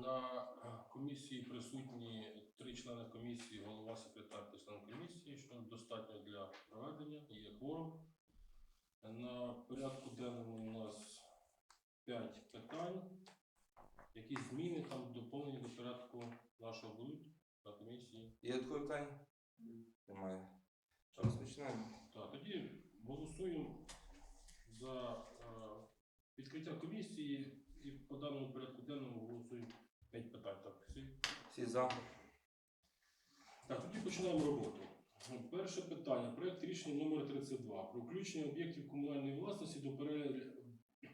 На е, комісії присутні три члени комісії, голова, секретар та член комісії, що достатньо для проведення, є кворум. На порядку денному у нас п'ять питань. Які зміни там доповнені до порядку нашого будуть на комісії? Є додаткові питання? Немає. Розпочинаємо. Так, тоді голосуємо за е, відкриття комісії і по даному порядку денному голосуємо п'ять питань. Так, всі Всі за. Так, тоді починаємо роботу. Перше питання. Проект рішення номер 32 про включення об'єктів комунальної власності до переліку,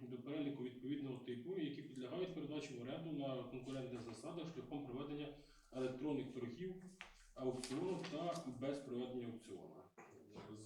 до переліку відповідного типу, які підлягають передачі в оренду на конкурентних засадах шляхом проведення електронних торгів, аукціону та без проведення аукціону.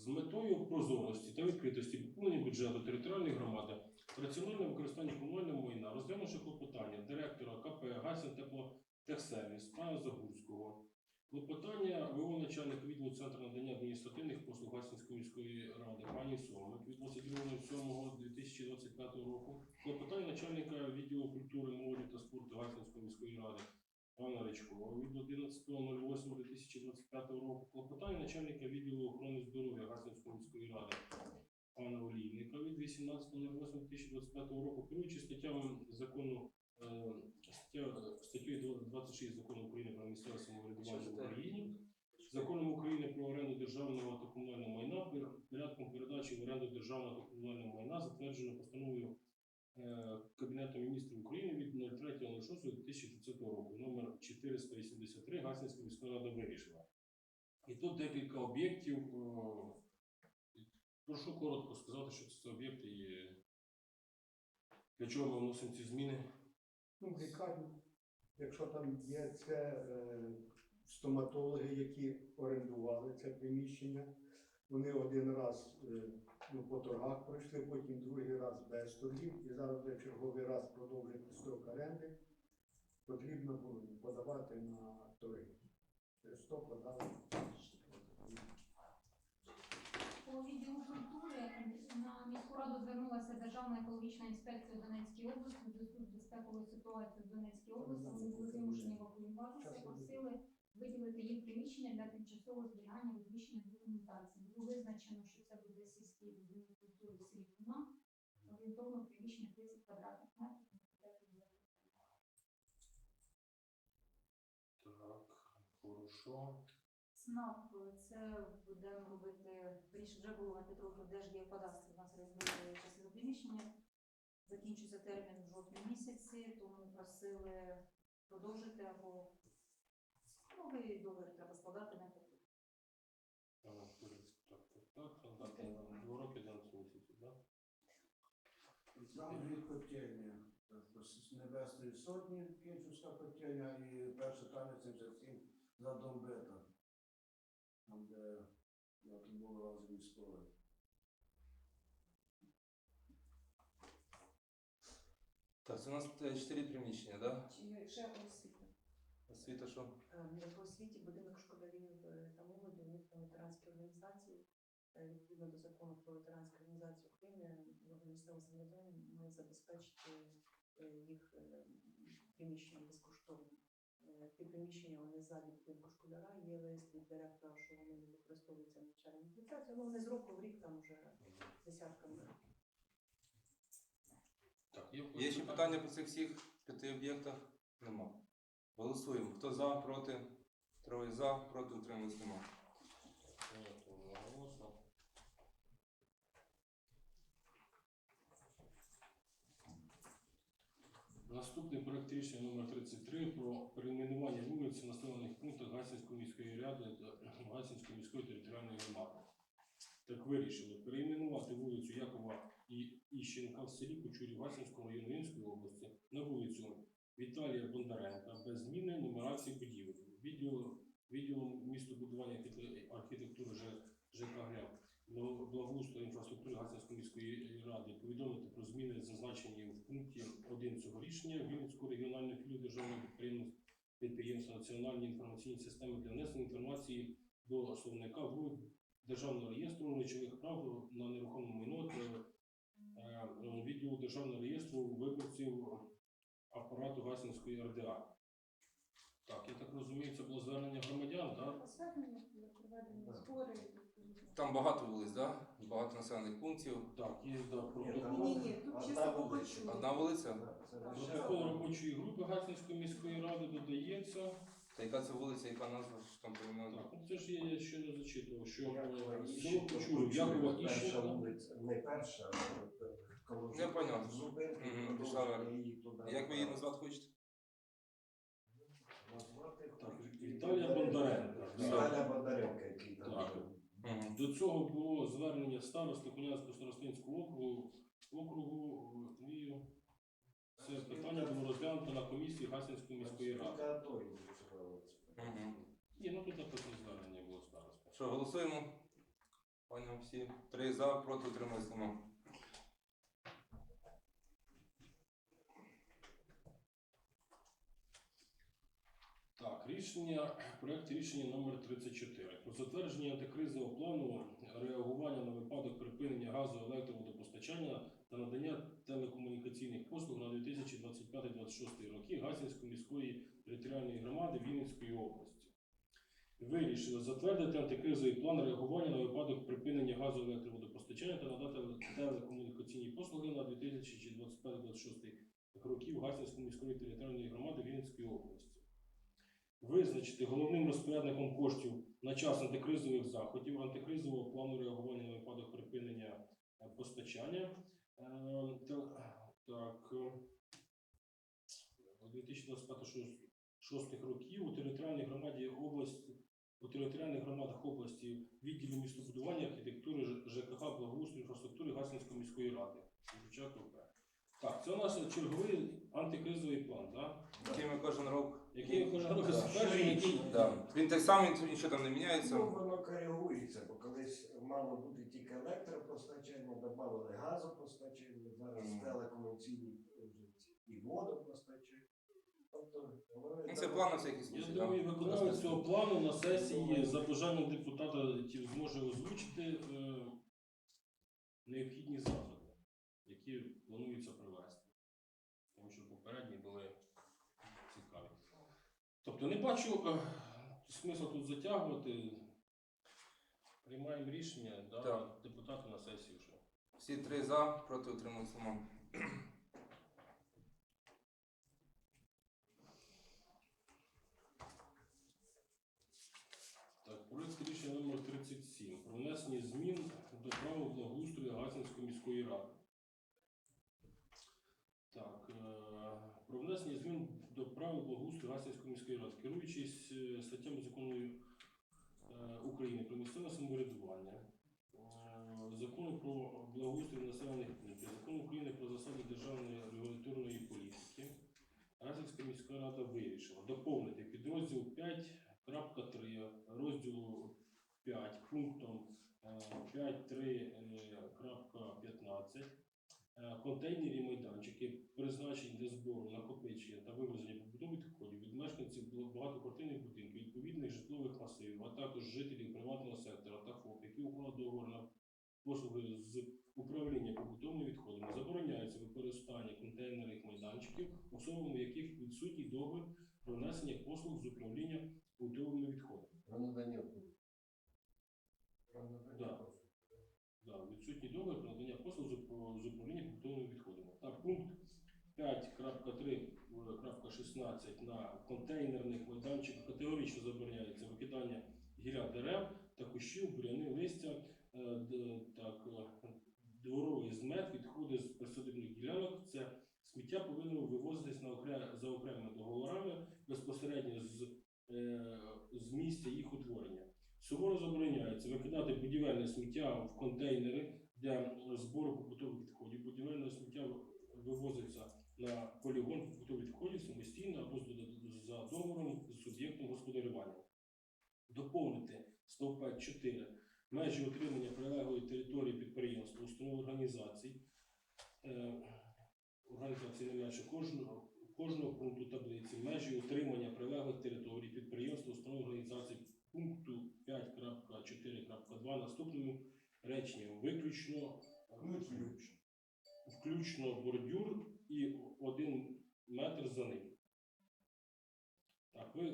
З метою прозорості та відкритості поповнення бюджету територіальної громади раціональне використання комунального майна, розглянувши клопотання директора КП Гасін Теплотехсервіс пана Загурського, Клопотання ВО начальника відділу Центру надання адміністративних послуг Гасінської міської ради пані Сомик від 22.07.2025 року. Клопотання начальника відділу культури, молоді та спорту Гасінської міської ради пана Речкова від 11.08.2025 року. Клопотання начальника відділу охорони здоров'я Гасінської міської ради пана Олійника від 18.08.2025 року. Керуючи статтями закону е, стаття, статтею 26 закону України про місцеве самоврядування в Україні, законом України про оренду державного та комунального майна, порядком передачі в оренду державного та комунального майна, затверджено постановою е, Кабінету міністрів України від 03.06.2030 року, номер 483 Гасінська міська рада вирішила. І тут декілька об'єктів. Прошу коротко сказати, що це за об'єкти і для чого ми вносимо ці зміни. Ну, в лікарні, якщо там є це е, стоматологи, які орендували це приміщення, вони один раз е, ну, по торгах пройшли, потім другий раз без торгів, і зараз вже черговий раз продовжити строк оренди, потрібно було подавати на торги. Через то подали. По відділу культури на міську раду звернулася Державна екологічна інспекція Донецької області у зв'язку з безпековою ситуацією в Донецькій області. Вони були змушені евакуюватися, просили виділити їм приміщення для тимчасового зберігання розміщення документації. Було визначено, що це буде сільський будинок культури в селі орієнтовно приміщення 30 квадратних метрів. Так, хорошо. СНАП це будемо робити, більше вже було на Петровку Держгеокадастру, у нас розмовили частину приміщення. Закінчується термін в жовтні місяці, тому просили продовжити або новий договір треба складати на. Так, так, так, так, так, два роки 11 місяців, так? Там дві котельні. Тобто з Небесної сотні Кінчівська котельня і перша таня 77 за Домбета. Там, де я тут був разом із. Так, це у нас е, чотири приміщення, так? Чи ще освіта? Освіта що? В освіті будинок школярів е, та молоді, у них там ветеранські організації. Е, Відповідно до закону про ветеранські організації України, органи місцевого самоврядування має забезпечити е, їх е, приміщення безкоштовно. Е, Ті приміщення вони ззаді будинку школяра, є лист від директора, що вони не використовуються в навчальному процесі, але вони з року в рік там вже десятками. Так, є, Є ще питання по цих всіх п'яти об'єктах? Нема. Голосуємо. Хто за, проти? Троє за, проти утримались нема. Наступний проект рішення номер 33 про перейменування вулиць населених пунктах Гасінської міської ради та Гасінської міської територіальної громади. Так вирішили перейменувати вулицю Якова і Іщенка в селі Кучурі Гасінського району Вінської області на вулицю Віталія Бондаренка без зміни нумерації будівель. Відділ, відділом містобудування архітектури ЖКГ благоустрою інфраструктури Гасінської міської ради повідомити про зміни, зазначені в пункті 1 цього рішення Вінницького регіонального філію державного підприємства підприємства Національні інформаційні системи для внесення інформації до словника в державного реєстру речових прав на нерухоме майно та е, відділу державного реєстру виборців апарату Гасінської РДА. Так, я так розумію, це було звернення громадян, проведені збори. Там багато вулиць, да? багато населених пунктів. Так, є да, Ні, Ні, ні, тут Одна чисто по вулиця. почуттю. Одна вулиця. Це Протокол робочої групи Гасінської міської ради додається. Та яка це вулиця, яка назва що там? Так, ну це ж я ще не зачитував, що е, село Якова Іщенка. не перша, е, коло Я поняв. зупинки, Мгм, продовження пішла. її туди. Як ви її назвати хочете? Назвати Так, Віталія Бондаренка. Віталія Бондаренка, який там Так. жив. До цього було звернення старости Кунянського старостинського округу, округу е, і це питання було розглянуто на комісії Гасінської міської ради. АТО. Ні, ну тут написано звернення було старости. Що, голосуємо? Поняв всі. Три за, проти утримались нема. Так, рішення, проект рішення номер 34 про затвердження антикризового плану реагування на випадок припинення газу, електроводопостачання та надання телекомунікаційних послуг на 2025-2026 роки Гасінської міської територіальної громади Вінницької області. Вирішили затвердити антикризовий план реагування на випадок припинення газу, електроводопостачання та надати телекомунікаційні послуги на 2025-2026 років Гасінської міської територіальної громади Вінницької області визначити головним розпорядником коштів на час антикризових заходів, антикризового плану реагування на випадок припинення е, постачання. Е, та- Так, е, 2025-2026 років у територіальній громаді області у територіальних громадах області відділі містобудування, архітектури, ЖКХ, благоустрою, інфраструктури Гасінської міської ради. Так, це у нас черговий антикризовий план, так? Який ми кожен рік. який кожен року Да. затверджує, який Да. Він так само, він- нічого там не міняється. Ну, воно коригується, бо колись мало бути тільки електропостачання, додали газопостачання, зараз Мгм. телекомунікаційні вже і водопостачання. Тобто, Це план на всякий Я случай. думаю, да. виконавець цього плану на сесії за бажанням депутата ті зможе озвучити е, необхідні заходи, які планується провести. Тому що попередні були цікаві. Тобто не бачу е, смисла тут затягувати. Приймаємо рішення, да, Так. депутати на сесії вже. Всі три за, проти утримались нема. Так, проект рішення номер 37 про внесення змін до правил благоустрою Гасінської міської ради. Так, е, про внесення змін до правил благоустрою Гасінської міської ради, керуючись е, статтями закону е, України про місцеве самоврядування, е, закону про благоустрій населених пунктів, закону України про засади державної регуляторної політики, Гасінська міська рада вирішила доповнити підрозділ 5.3 розділу 5 пунктом е, 5.3.15 е, контейнері майданчики, призначені для збору, накопичення та вивезення побутових відходів від мешканців багатоквартирних будинків, відповідних житлових масивів, а також жителів приватного сектора та ФОП, які уклали договор на послуги з управління побутовими відходами, забороняється використання контейнерних майданчиків, особами яких відсутній договір про внесення послуг з управління побутовими відходами. Про надання. Про надання Да, відсутній договір про надання послуг з управління побутовими відходами. Так, пункт 5.3.16 на контейнерних майданчиках категорично забороняється викидання гілля дерев та кущів, буряни, листя, е, так, е, дворовий змет, відходи з присадибних ділянок. Це сміття повинно вивозитись на за окремими договорами безпосередньо з, е, з місця їх утворення. Суворо забороняється викидати будівельне сміття в контейнери для збору побутових відходів. Будівельне сміття вивозиться на полігон побутових відходів самостійно або за договором з суб'єктом господарювання. Доповнити стовпа 4 межі отримання прилеглої території підприємства, установ організацій, е, організації не менше кожного, кожного пункту таблиці, межі отримання прилеглих територій підприємства, установ організацій пункту 5.4.2 наступним реченням виключно Включно. бордюр і один метр за ним. Так, ви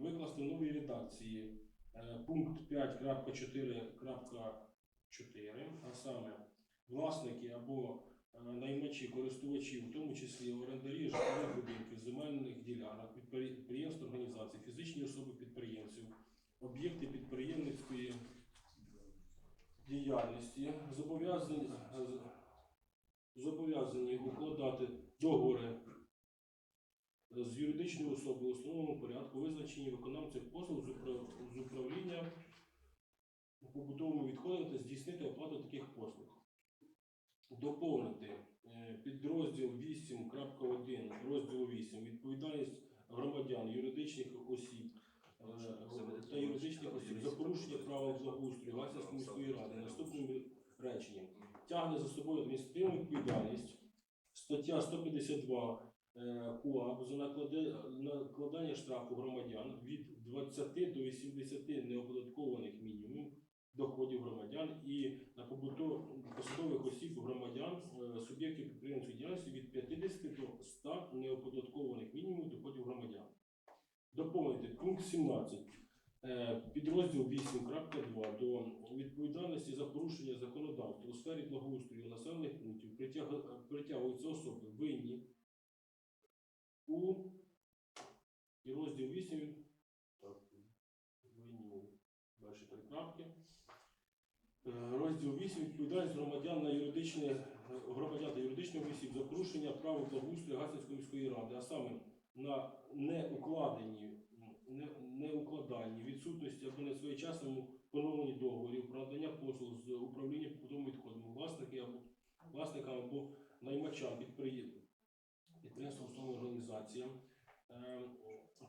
викласти в новій редакції е, пункт 5.4.4, а саме власники або е, наймачі, користувачі, в тому числі орендарі житлових будинків, земельних ділянок, підпри- підприємств, організацій, фізичні особи підприємців, об'єкти підприємницької діяльності зобов'язані, зобов'язані укладати договори з юридичною особою в установленому порядку, визначені виконавців послуг з управління побутовими відходами та здійснити оплату таких послуг. Доповнити е, підрозділ 8.1 розділу 8 відповідальність громадян, юридичних осіб е, та юридичних осіб за правил благоустрою Гасінської міської ради наступним реченням. Тягне за собою адміністративну відповідальність. Стаття 152 е, КУАП за накладання штрафу громадян від 20 до 80 неоподаткованих мінімумів доходів громадян і на посадових осіб громадян е, суб'єктів підприємської діяльності від 50 до 100 неоподаткованих мінімумів доходів громадян. Доповнити пункт 17 е, підрозділ 8.2 до відповідальності за порушення законодавства у сфері благоустрою населених пунктів притягуються особи винні у і розділ 8 так, винні далі три крапки. Е, Розділ 8 відповідальність громадян на юридичні е, громадян та юридичних осіб за порушення прав благоустрою Гасінської міської ради, а саме на неукладені, не, неукладанні, відсутності або несвоєчасному поновленні договорів про надання послуг з управління побутовими відходами власники або власникам або наймачам підприємств, підприємствам, організаціям, е,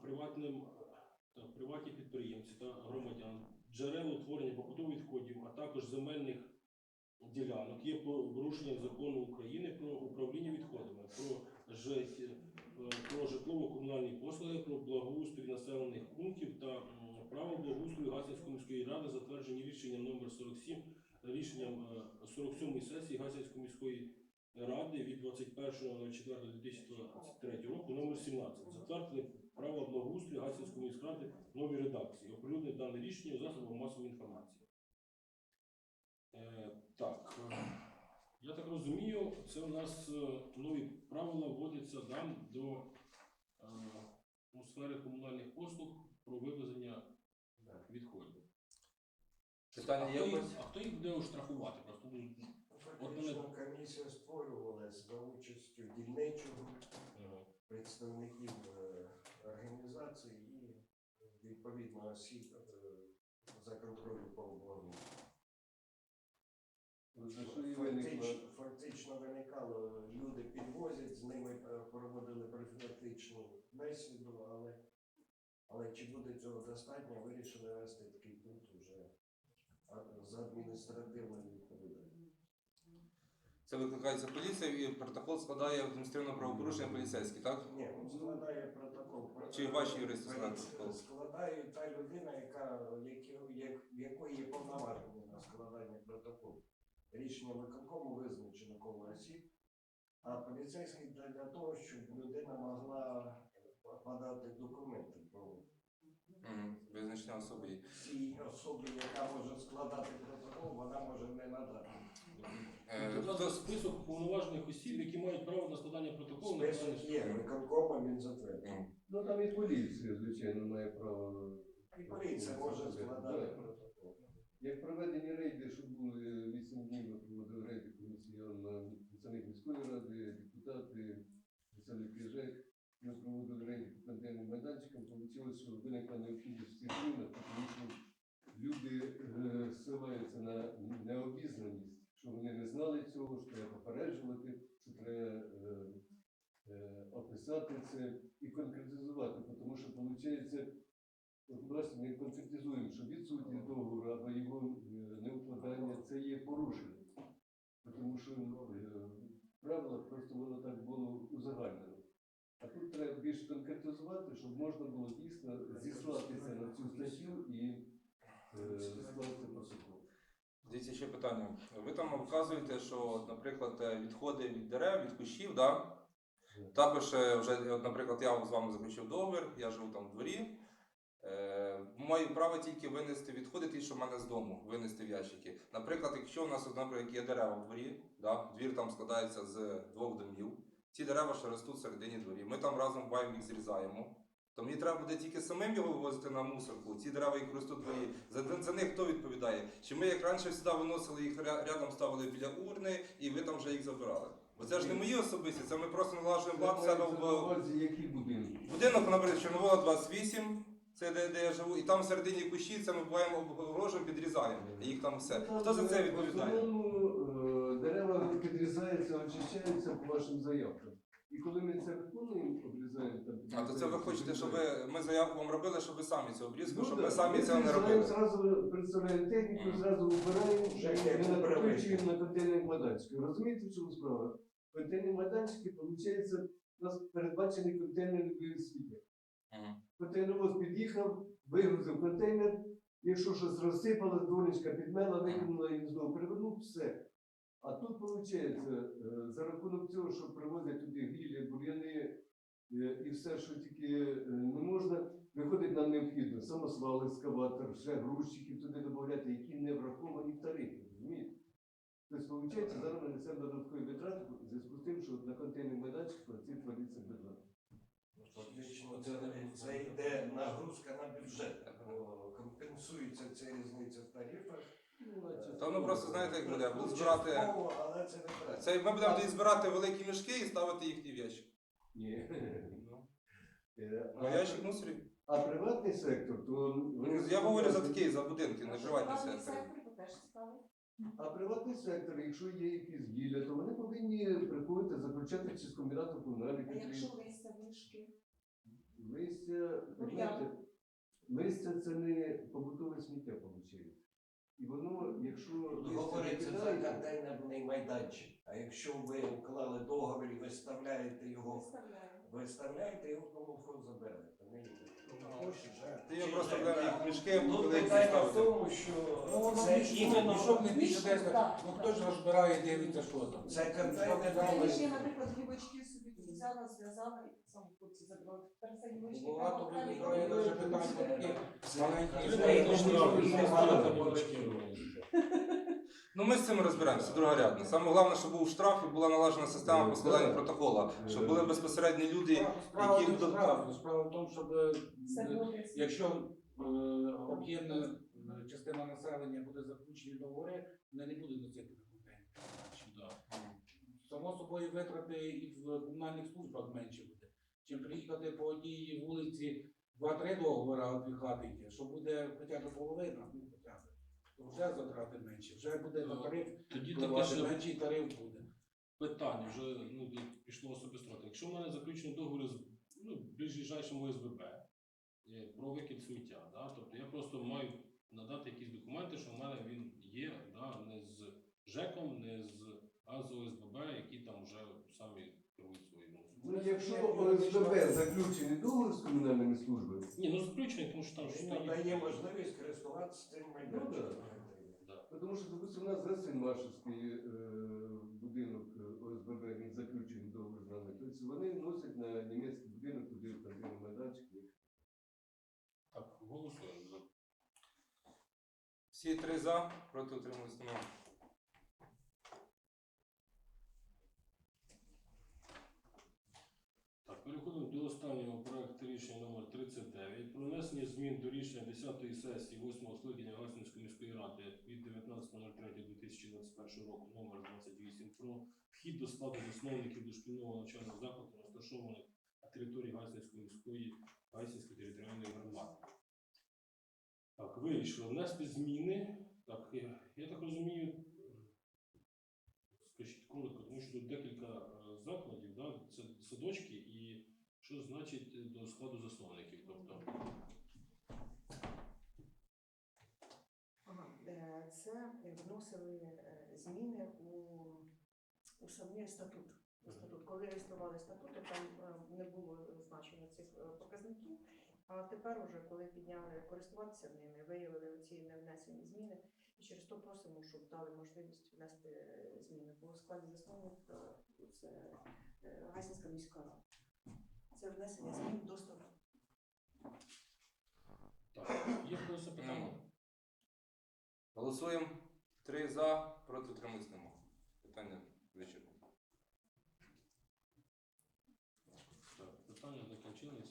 приватним та приватні підприємці та громадян, джерел утворення побутових відходів, а також земельних ділянок є порушенням закону України про управління відходами, про жит- е, про житлово-комунальні послуги, про благоустрій населених пунктів та право благоустрою Гасінської міської ради, затверджені рішенням номер 47, рішенням е, 47 сесії Гасінської міської ради від 21.04.2023 року номер 17. Затвердили право благоустрою Гасінської міської ради новій редакції. Оприлюднили дане рішення у масової інформації. Е, так, е, я так розумію, це у нас е, нові правила вводяться да, до е, у сфери комунальних послуг про вивезення відходів. а, Питання хто є їх, а хто їх буде штрафувати? Просто ну, От мене- комісія створювалась за участю дільничого, е, представників е, організацій і відповідно осіб за контролю по обладнанню. Фактично, фактично виникало, люди підвозять, з ними е, проводили профілактичну бесіду, але, але чи буде цього достатньо, вирішили вести такий пункт уже а, з адміністративною відповідальністю. Це викликається поліція і протокол складає адміністративне правопорушення поліцейський, так? Ні, ну, складає протокол. Чи ваші юристи складають протокол? Складає та людина, яка, як, в якої є повноваження на складання протоколу. Рішення виконкому визначено коло осіб, а поліцейський для, для того, щоб людина могла подати документи про. Визначення особи. є. цій особі, яка може складати протокол, вона може не надати. Е, хто- список повноважених осіб, які мають право на складання протоколу на Список виконання є, справи. виконкомом він затверджений. Ну там і поліція, звичайно, має право. І поліція може складати протокол. Як проведені рейди, що були 8 днів, ми проводили рейди комісіян представник міської ради, депутати, представники ЖЕК. Ми проводили рейди по контейнерним майданчикам, вийшло, що виникла необхідність цих змінах, тому що люди е, ссилаються на необізнаність, що вони не знали цього, що треба попереджувати, що треба е, е, описати це і конкретизувати, тому що виходить, ми конкретизуємо, що відсутність договору або його е, неукладання це є порушення. Е, правила просто воно так було узагальнено. А тут треба більш конкретизувати, щоб можна було дійсно зіслатися на цю статтю і е, скласти протокол. Дивіться, ще питання. Ви там вказуєте, що, наприклад, е, відходи від дерев, від кущів, да? Також е, вже, наприклад, я з вами заключив договір, я живу там в дворі. Маю право тільки винести відходи, ті, що в мене з дому, винести в ящики. Наприклад, якщо у нас, наприклад, є дерева в дворі, да, двір там складається з двох домів, ці дерева ще ростуть всередині дворі. Ми там разом баємо їх зрізаємо. То мені треба буде тільки самим його вивозити на мусорку. Ці дерева, які ростуть в дворі. За, за них хто відповідає? Чи ми як раніше завжди виносили їх рядом ставили біля урни, і ви там вже їх забирали? Бо це ж не мої особисті, це ми просто налажуємо лад себе в будинки? будинок, наприклад, Чорновола 28, це де, де я живу, і там всередині кущі це ми буваємо обгорожуємо, підрізаємо. І їх там все. Ну, Хто за це відповідає? основному е, дерева підрізаються, очищаються по вашим заявкам. І коли ми це виконуємо, обрізаємо там. А то це ви хочете, щоб ви, ми заявку вам робили, щоб ви самі це обрізку, Ну, щоб ми самі Ми цього не робили. Зразу представляємо техніку, зразу вибираємо, Вже і як не у накопичуємо на контейнер майданчики. Розумієте, в чому справа? Контейнер майданчики, виходить, у нас передбачений контейнерний вивіз Контейнеровоз під'їхав, вигрузив контейнер, якщо щось розсипалось, донечка підмела, викинула і знову перевернув, все. А тут виходить, за рахунок цього, що привозять туди гілля, бур'яни е, і все, що тільки е, не можна, виходить нам необхідно самосвал, ескаватор, ще грузчиків туди додати, які не враховані в тарифі, розумієте? Тобто, виходить, зараз ми несемо додаткові витрати в зв'язку з тим, що на контейнер майданчик ці твориться бюджет. Фактично, це, йде нагрузка на бюджет. Бо Компенсується ця різниця в тарифах. Та воно просто, знаєте, як буде, будуть збирати. Частково, але це не так. Це ми будемо тоді збирати великі мішки і ставити їх в ящик. Ні. Ну, Е, Ну, ящик мусорів. А приватний сектор, то вони- Я говорю за такі, за будинки, не Приватний сектор теж. А приватний сектор, якщо є якісь гілля, то вони повинні приходити заключати чи з комбінату комунальних А якщо підприємств. листя вишки? Листя, Ну, знаєте, листя це не побутове сміття, виходить. І воно, якщо листя Говориться за викидаєте, контейнерний майданчик. А якщо ви уклали договір і виставляєте його, виставляєте його в колхоз заберете. Не Ти його просто в мішки Ну, великі питання в ставити. тому, що Ну, це іменно мішок не більше Мішок, 10. Ну хто ж розбирає, дивиться, що там. це контейнерний наприклад, грибочки собі взяла, зв'язала і сам хлопці забрали. Тепер це грибочки Багато такі маленькі. Штрафи, ставити мало. Ну ми з цим розберемося другорядно. Саме головне, щоб був штраф і була налажена система по складанню протокола, щоб були безпосередні люди. Справа які не в будуть- штрафі, справа в тому, щоб е, Це буде якщо е, об'єднана е, частина населення буде заключені договори, вони не будуть на контейнер. Да. Само собою витрати і в комунальних службах менше буде. Чим приїхати по одній вулиці два-три договори, хати є, що буде хоча б половина, ну хоча б, то вже затрати менше, вже буде на тариф, Тоді таке впливати ще менший тариф буде. питання вже ну, пішло особисто. Якщо в мене заключений договір з ну, ближайшим ОСББ е, про викид сміття, да? тобто я просто маю надати якісь документи, що в мене він є, да? не з ЖЕКом, не з а з ОСББ, які там вже самі керують своїм. ну, якщо ОСББ заключений договір з комунальними службами, Ні, ну заключений, тому що там що Він там надає є. можливість користуватися цим майданчиком. Да. тому що, допустимо, у нас Гасин-Машевський е, будинок е, ОСББ, він заключений договір з нами. Тобто вони носять на німецький будинок туди в майданчик. Так, голосуємо за. Всі три за, проти утримались немає. Так, переходимо до останнього проекту рішення номер 39 про внесення змін до рішення 10-ї сесії 8-го скликання Гасінської міської ради від 19.03.2021 року номер 28 про вхід до складу засновників дошкільного навчального закладу, розташованих на території Гасінської міської Гасінської територіальної громади. Так, вирішили внести зміни. Так, я, я так розумію, скажіть коротко, тому що тут декілька е, закладів, да, це садочки, що значить е, до складу засновників. Тобто, Ага, е, це вносили е, зміни у, у самий статут. У статут. Коли реєстрували статути, там е, не було значення цих е, показників. А тепер, уже, коли підняли користуватися ними, виявили ці невнесені зміни, і через то просимо, щоб дали можливість внести е, зміни. Бо у складі засновника це е, Гайсинська міська рада. Це внесення змін до статуту. Так, є хтось запитання? Голосуємо. Три за, проти утримались нема. Питання вичерпано. Так, питання закінчилися. Дякую.